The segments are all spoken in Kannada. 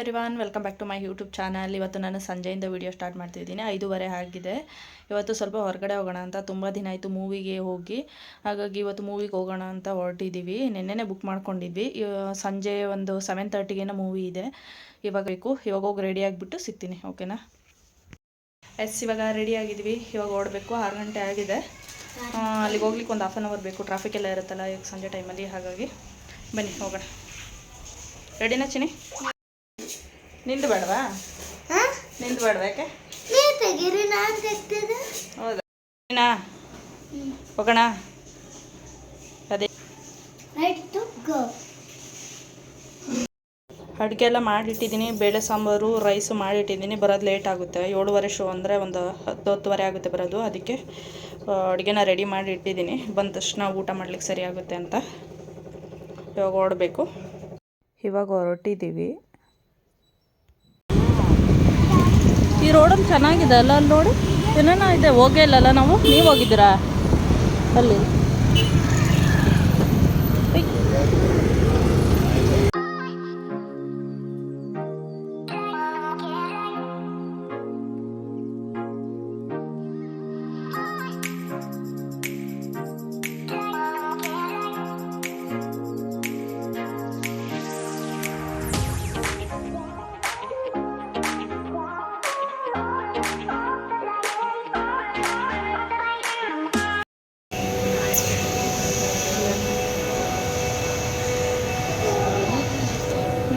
Hi ಹರಿವಾನ್ welcome back to my YouTube channel ಇವತ್ತು ನಾನು ಸಂಜೆಯಿಂದ ವೀಡಿಯೋ ಸ್ಟಾರ್ಟ್ ಮಾಡ್ತಿದ್ದೀನಿ ಐದೂವರೆ ಆಗಿದೆ. ಇವತ್ತು ಸ್ವಲ್ಪ ಹೊರಗಡೆ ಹೋಗೋಣ ಅಂತ ತುಂಬ ದಿನ ಆಯಿತು ಮೂವಿಗೆ ಹೋಗಿ. ಹಾಗಾಗಿ ಇವತ್ತು ಮೂವಿಗೆ ಹೋಗೋಣ ಅಂತ ಹೊರಟಿದ್ದೀವಿ ನಿನ್ನೆನೇ ಬುಕ್ ಮಾಡ್ಕೊಂಡಿದ್ವಿ. ಸಂಜೆ ಒಂದು ಸೆವೆನ್ ತರ್ಟಿಗೇನೋ ಮೂವಿ ಇದೆ. ಇವಾಗ ಬೇಕು. ಇವಾಗ ಹೋಗಿ ರೆಡಿ ಆಗಿಬಿಟ್ಟು ಸಿಗ್ತೀನಿ. ಓಕೆನಾ ಎಸ್ ಇವಾಗ ರೆಡಿ ಆಗಿದ್ವಿ. ಇವಾಗ ಓಡಬೇಕು. ಆರು ಗಂಟೆ ಆಗಿದೆ. ಅಲ್ಲಿಗೆ ಹೋಗ್ಲಿಕ್ಕೆ ಒಂದು ಹಾಫ್ ಆನ್ ಅವರ್ ಬೇಕು. ಟ್ರಾಫಿಕ್ ಎಲ್ಲ ಇರುತ್ತಲ್ಲ ಈಗ ಸಂಜೆ ಟೈಮಲ್ಲಿ ಹಾಗಾಗಿ ಬನ್ನಿ, ಹೋಗೋಣ. ರೆಡಿನಾ ಚಿನಿ ನಿಂದು ಬೇಡವಾ? ನಿಂದು ಬೇಡವಾ ಯಾಕೆ? ಹೌದಾ? ಹೋಗೋಣ. ಅದೇ. ಅಡುಗೆ ಎಲ್ಲ ಮಾಡಿಟ್ಟಿದ್ದೀನಿ. ಬೇಳೆ ಸಾಂಬಾರು ರೈಸು ಮಾಡಿಟ್ಟಿದ್ದೀನಿ. ಬರೋದು ಲೇಟ್ ಆಗುತ್ತೆ. ಏಳುವರೆ ಶೋ ಅಂದರೆ ಒಂದು ಹತ್ತು ಹತ್ತುವರೆ ಆಗುತ್ತೆ ಬರೋದು. ಅದಕ್ಕೆ ಅಡುಗೆನ ರೆಡಿ ಮಾಡಿ ಇಟ್ಟಿದ್ದೀನಿ ಬಂದ ತಕ್ಷಣ ಊಟ ಮಾಡ್ಲಿಕ್ಕೆ ಸರಿಯಾಗುತ್ತೆ ಅಂತ ಇವಾಗ ಓಡಬೇಕು ಇವಾಗ ಹೊರಟಿದ್ದೀವಿ. ರೋಡಲ್ಲಿ ಚೆನ್ನಾಗಿದೆ ಅಲ್ಲ ಅಲ್ಲಿ ನೋಡಿ. ಏನೇನೋ ಇದೆ? ಹೋಗೇ ಇಲ್ಲಲ್ಲ ನಾವು? ನೀವು ಹೋಗಿದ್ದೀರಾ? ಅಲ್ಲಿ.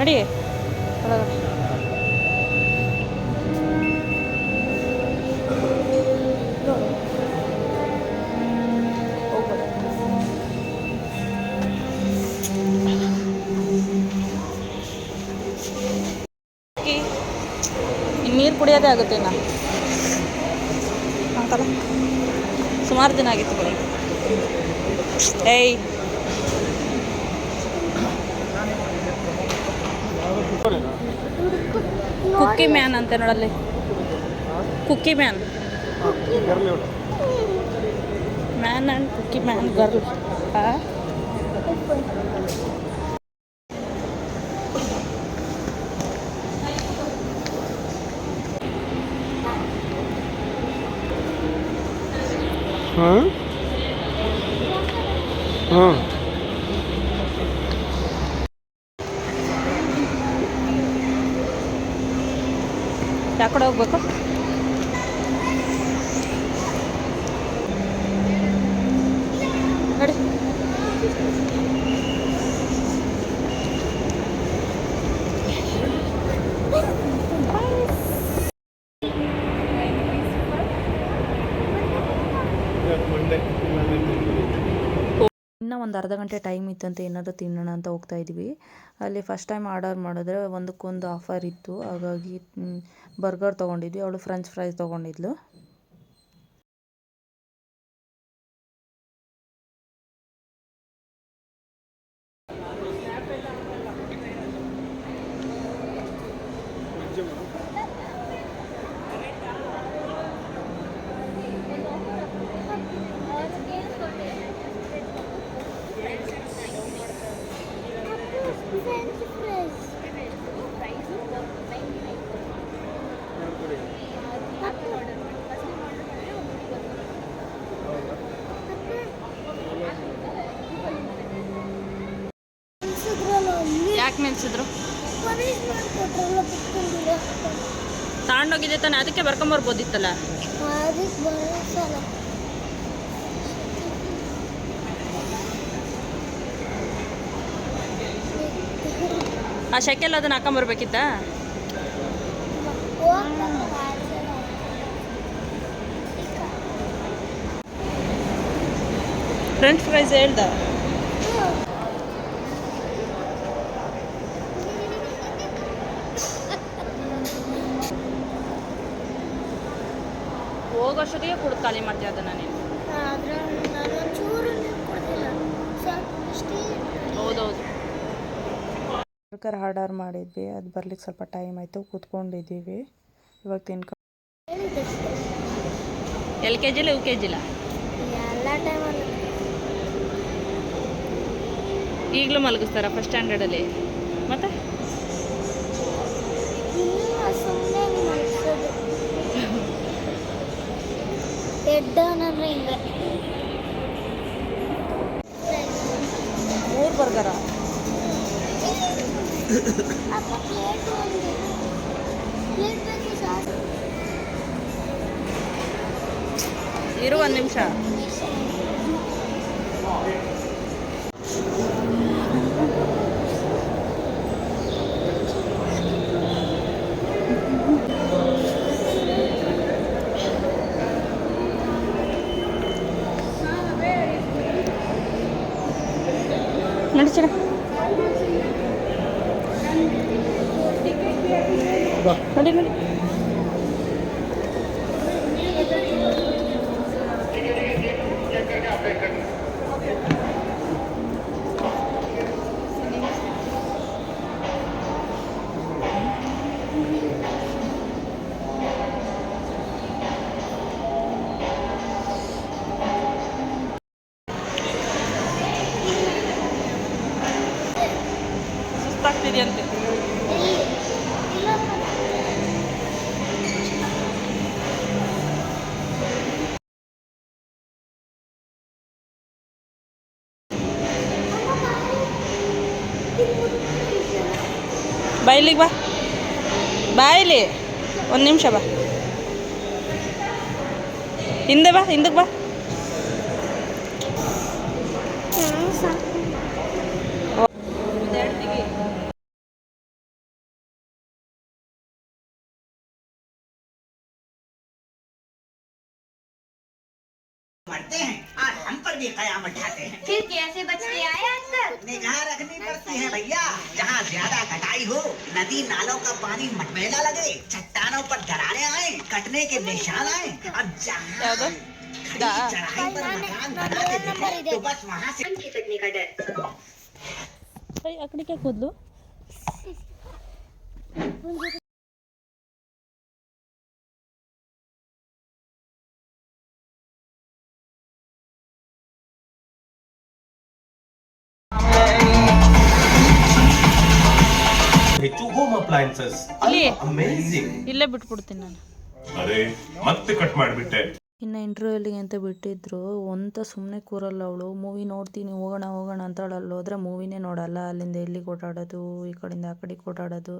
ನಡಿ. ಈ ನೀರು ಕುಡಿಯೋದೇ ಆಗುತ್ತೆ ನಾನು ಸುಮಾರು ದಿನ ಆಗಿತ್ತು ಏಯ್. ಕುಕ್ಕಿ ಮ್ಯಾನ್ ಅಂತೆ ನೋಡಲ್ಲಿ. Cookie man man and cookie man girl ಹಾಂ ಕಡೆ ಹೋಗ್ಬೇಕು ನಡಿ ಇನ್ನೂ ಒಂದು ಅರ್ಧ ಗಂಟೆ ಟೈಮ್ ಇತ್ತಂತೆ ಏನಾದರೂ ತಿನ್ನೋಣ ಅಂತ ಹೋಗ್ತಾ ಇದ್ವಿ. ಅಲ್ಲಿ ಫಸ್ಟ್ ಟೈಮ್ ಆರ್ಡರ್ ಮಾಡಿದ್ರೆ ಒಂದಕ್ಕೊಂದು ಆಫರ್ ಇತ್ತು. ಹಾಗಾಗಿ ಬರ್ಗರ್ ತೊಗೊಂಡಿದ್ವಿ. ಅವಳು ಫ್ರೆಂಚ್ ಫ್ರೈಸ್ ತೊಗೊಂಡಿದ್ಲು. ಕುತ್ಕೊಂಡಿರೋ ತಗೊಂಡೋಗಿದ್ದೆ ತಾನೆ ಅದಕ್ಕೆ ಬರ್ಕೊಂಬರ್ಬೋದಿತ್ತಲ್ಲ? ಆ ಶೆಕೆಲ್ ಅದನ್ನ ಹಾಕೊಂಬರ್ಬೇಕಿತ್ತ? ಫ್ರೆಂಚ್ ಫ್ರೈಸ್ ಹೇಳ್ದ? ಹೋಗೋಷ್ಟೊತ್ತಿಗೆ ಕುಡ್ದು ಖಾಲಿ ಮಾಡ್ತೀಯ ಅದನ್ನು ನೀನು? ಹೌದೌದು. ಬರ್ಗರ್ ಆರ್ಡರ್ ಮಾಡಿದ್ವಿ ಅದು ಬರ್ಲಿಕ್ಕೆ ಸ್ವಲ್ಪ ಟೈಮ್ ಆಯಿತು ಕೂತ್ಕೊಂಡಿದ್ದೀವಿ. ಇವಾಗ ತಿನ್ಕ ಎಲ್ ಕೆ ಜಿಲ್ಲ ಯು ಕೆ ಜಿಲ್ಲ ಈಗಲೂ ಮಲಗಿಸ್ತಾರ ಫಸ್ಟ್ ಸ್ಟ್ಯಾಂಡರ್ಡಲ್ಲಿ ಮತ್ತೆ? ಎಡ್ಡ ಅಂದ್ರೆ ಹಿಂಗೆ ಮೂರು ಬರ್ಗರ ಅಪ್ಪ ಪ್ಲೇಟ್ ಒಂದು ಪ್ಲೇಟ್ ಬೇಕು ಸರ್ ಇರು ಒಂದು ನಿಮಿಷ ನಡಿ ನಡಿ ಬಾ ಬಾ. ಬಾ ಇಲ್ಲಿ ಒಂದು ನಿಮಿಷ ಬಾ. ಹಿಂದೆ ಬಾ ಹಿಂದಕ್ಕೆ ಬಾ. मरते हैं और हम पर भी कयामत उठाते हैं। फिर कैसे बच के आए अंदर? निगाह रखनी पड़ती है भैया। जहाँ ज़्यादा कटाई हो नदी नालों का पानी मटमेला लगे चट्टानों पर दरारे आए कटने के निशान आए अब जहाँ चढ़ाई पर मकान तो बस वहाँ से का अकड़ क्या खोद लो। ಅಪ್ಲಯನ್ಸಸ್ ಇಲ್ಲಿ. ಅಮೇಜಿಂಗ್ ಇಲ್ಲೇ ಬಿಟ್ಬಿಡ್ತೀನಿ ನಾನು. ಅರೆ ಮತ್ತೆ ಕಟ್ ಮಾಡಿಬಿಟ್ಟೆ. ಇನ್ನು ಇಂಟರ್ವ್ಯೂಲಿಗೆ ಅಂತ ಬಿಟ್ಟಿದ್ರು. ಒಂತ ಸುಮ್ಮನೆ ಕೂರಲ್ಲ ಅವಳು. ಮೂವಿ ನೋಡ್ತೀನಿ ಹೋಗೋಣ ಹೋಗೋಣ ಅಂತ ಅಲ್ಲಿ ಹೋದ್ರೆ ಮೂವಿನೇ ನೋಡಲ್ಲ. ಅಲ್ಲಿಂದ ಎಲ್ಲಿಗೆ ಓಡಾಡೋದು ಈ ಕಡೆಯಿಂದ ಆ ಕಡೆಗೆ ಓಡಾಡೋದು.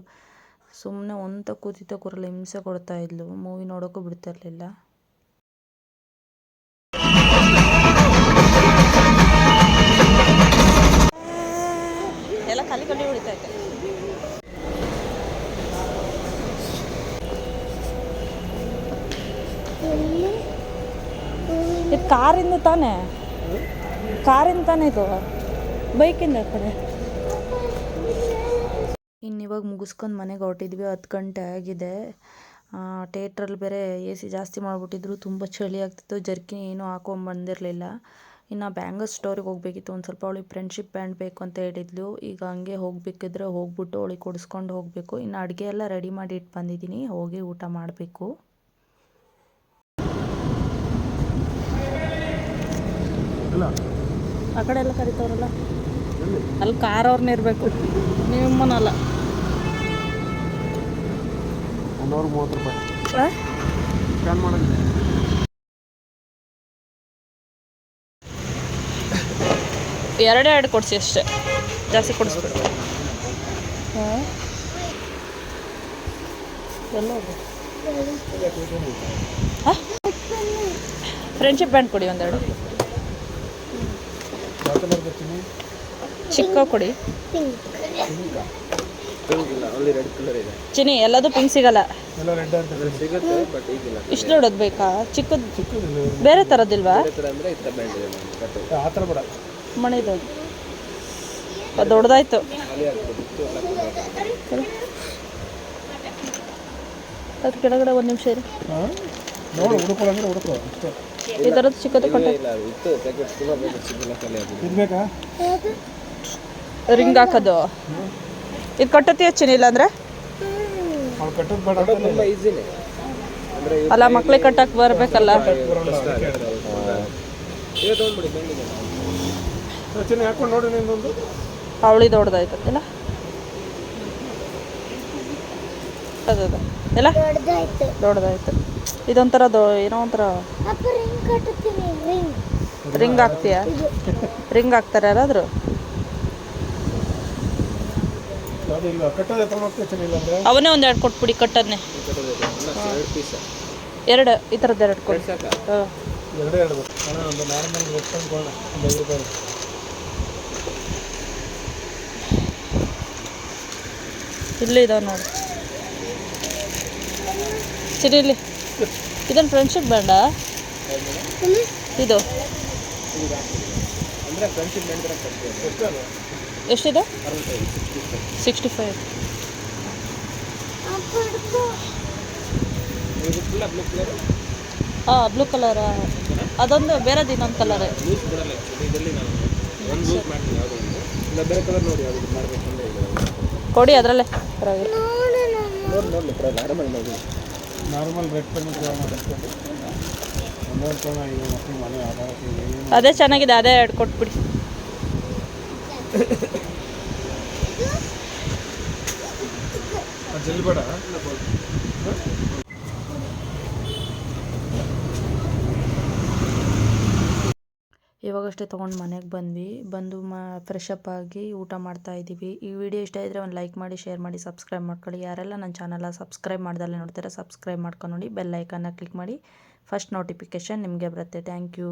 ಸುಮ್ಮನೆ ಒಂತ ಕೂತಿದ್ದ ಕೂರಲ್ಲ ಹಿಂಸೆ ಕೊಡ್ತಾ ಇದ್ಲು. ಮೂವಿ ನೋಡೋಕ್ಕೂ ಬಿಡ್ತಿರ್ಲಿಲ್ಲ. ಎಲ್ಲ ಖಾಲಿ ಖಾಲಿ ಉಳಿತೈತೆ ಇದು ಕಾರಿಂದ ತಾನೇ? ಕಾರಿಂದ ತಾನೇ ಇದು? ಬೈಕಿಂದ ಕಡೆ ಇವಾಗ ಮುಗಿಸ್ಕೊಂಡು ಮನೆಗೆ ಹೊರಟಿದ್ವಿ, ಹತ್ತು ಗಂಟೆ ಆಗಿದೆ. ಥಿಯೇಟ್ರಲ್ಲಿ ಬೇರೆ ಎ ಸಿ ಜಾಸ್ತಿ ಮಾಡಿಬಿಟ್ಟಿದ್ರು, ತುಂಬ ಚಳಿ ಆಗ್ತಿತ್ತು ಜರ್ಕಿನ್ ಏನೂ ಹಾಕೊಂಡ್ ಬಂದಿರಲಿಲ್ಲ. ಇನ್ನು ಬ್ಯಾಂಗಲ್ ಸ್ಟೋರಿಗೆ ಹೋಗ್ಬೇಕಿತ್ತು, ಒಂದು ಸ್ವಲ್ಪ ಅವಳಿಗೆ ಫ್ರೆಂಡ್ಶಿಪ್ ಬ್ಯಾಂಡ್ ಬೇಕು ಅಂತ ಹೇಳಿದ್ಲು. ಈಗ ಹಂಗೆ ಹೋಗಬೇಕಿದ್ರೆ ಹೋಗ್ಬಿಟ್ಟು ಅವಳಿಗೆ ಕೊಡಿಸ್ಕೊಂಡು ಹೋಗಬೇಕು. ಇನ್ನು ಅಡುಗೆ ಎಲ್ಲ ರೆಡಿ ಮಾಡಿ ಇಟ್ಟು ಬಂದಿದ್ದೀನಿ ಹೋಗಿ ಊಟ ಮಾಡಬೇಕು. ಆ ಕಡೆ ಎಲ್ಲ ಕರಿತವ್ರಲ್ಲ ಅಲ್ಲಿ ಕಾರ್ ಅವ್ರನ್ನ ಇರಬೇಕು. ನಿಮ್ಮನ್ನಲ್ಲ ಆ? ಎರಡೇ ಎರಡು ಕೊಡಿಸಿ ಅಷ್ಟೇ. ಜಾಸ್ತಿ ಕೊಡಿಸ್ಬಿಡು. ಹಾಂ? ಎಲ್ಲ ಫ್ರೆಂಡ್ಶಿಪ್ ಬ್ಯಾಂಡ್ ಕೊಡಿ ಒಂದೆರಡು. ಚಿಕ್ಕ ಕೊಡಿ. ಚಿನಿ ಎಲ್ಲದು ಪಿಂಕ್ ಸಿಗಲ್ಲ. ಇಷ್ಟು ದೊಡ್ಡದು ಬೇಕಾ? ಚಿಕ್ಕದು ಬೇರೆ ಥರದ್ದಿಲ್ವಾ ಮಣಿದು. ಅದು ದೊಡ್ಡದಾಯ್ತು ಅದು ಕೆಳಗಡೆ ಒಂದು ನಿಮಿಷ ಇರಿ. ನೋಡು ಹುಡುಕೊಳ್ಳಂದ್ರೆ ಹುಡುಕೋ ಅಷ್ಟೇ. ಈ ಥರದ್ದು ಚಿಕ್ಕದು ಕೊಟ್ಟೆ ಇರ್ಬೇಕಾ? ರಿಂಗ್ ಹಾಕೋದು. ಇದು ಕಟ್ಟತಿ ಹಚ್ಚಿನಿಲ್ಲ ಅಂದರೆ? ಅಲ್ಲ ಮಕ್ಳಿಗೆ ಕಟ್ಟಕ್ಕೆ ಬರಬೇಕಲ್ಲ. ಅವಳಿ ದೊಡ್ಡದಾಯ್ತಲ್ಲ ಎಲ್ಲ? ಅದ. ಎಲ್ಲ? ದೊಡ್ಡದಾಯ್ತು. ದೊಡ್ಡದಾಯ್ತು. ಇದೊಂಥರ ದೊ ಏನೋ ಒಂಥರ ಅಪ್ಪ ರಿಂಗ್ ಹಾಕ್ತೀಯ ರಿಂಗ್ ರಿಂಗ್ ಹಾಕ್ತೀಯಾ? ರಿಂಗ್ ಹಾಕ್ತಾರೆ ಯಾರಾದರೂ? ಅವನೇ ಒಂದು ಎರಡು ಕೊಟ್ಬಿಡಿ ಕಟ್ಟದ್ನೆ. ಎರಡು ಈ ಥರದ್ದು ಎರಡು ಕೊಡಿ. ಇಲ್ಲಿ ಇದಾವೆ ನೋಡಿ. ಸರಿ ಇದನ್ನು ಫ್ರೆಂಡ್ಶಿಪ್ ಬೇಡ ಇದು. ಎಷ್ಟಿದೆ? ಸಿಕ್ಸ್ಟಿ ಫೈವ್ ಹಾಂ ಬ್ಲೂ ಕಲರ್ ಅದೊಂದು ಬೇರೆದು ಇನ್ನೊಂದು ಕಲರ್ ಕೊಡಿ ಅದರಲ್ಲೇ. ಪರವಾಗಿಲ್ಲ. ನೋಡು ನಮ್ಮ ನೋಡಿ ನೋಡಿ ನಾರ್ಮಲ್ ನೋಡಿ ನಾರ್ಮಲ್ ರೆಡ್ ಪೆನ್ ತೊಗೊಳೋಣ ಅನ್ಕೊಂಡು ಒಂದೊಂದು ತೊಗೊಳ ಈಗ ಮಕ್ಕಳು ಮನೆ ಆಧಾರಕ್ಕೆ ಏನು ಅದೇ ಚೆನ್ನಾಗಿದೆ ಅದೇ ಎರಡು ಕೊಟ್ಬಿಡಿ ಅದು ಜಲ್ದಿ ಬೇಡ ಇವಾಗಷ್ಟೇ ತೊಗೊಂಡು ಮನೆಗೆ ಬಂದ್ವಿ. ಬಂದು ಮಾ ಫ್ರೆಶ್ ಅಪ್ ಆಗಿ ಊಟ ಮಾಡ್ತಾ ಇದ್ದೀವಿ. ಈ ವಿಡಿಯೋ ಇಷ್ಟ ಇದ್ದರೆ ಒಂದು ಲೈಕ್ ಮಾಡಿ ಶೇರ್ ಮಾಡಿ ಸಬ್ಸ್ಕ್ರೈಬ್ ಮಾಡ್ಕೊಳ್ಳಿ. ಯಾರೆಲ್ಲ ನನ್ನ ಚಾನಲ ಸಬ್ಸ್ಕ್ರೈಬ್ ಮಾಡ್ದಲ್ಲೇ ನೋಡ್ತಾರೆ ಸಬ್ಸ್ಕ್ರೈಬ್ ಮಾಡ್ಕೊಂಡು ನೋಡಿ ಬೆಲ್ ಐಕನ್ನ ಕ್ಲಿಕ್ ಮಾಡಿ ಫಸ್ಟ್ ನೋಟಿಫಿಕೇಷನ್ ನಿಮಗೆ ಬರುತ್ತೆ. Thank you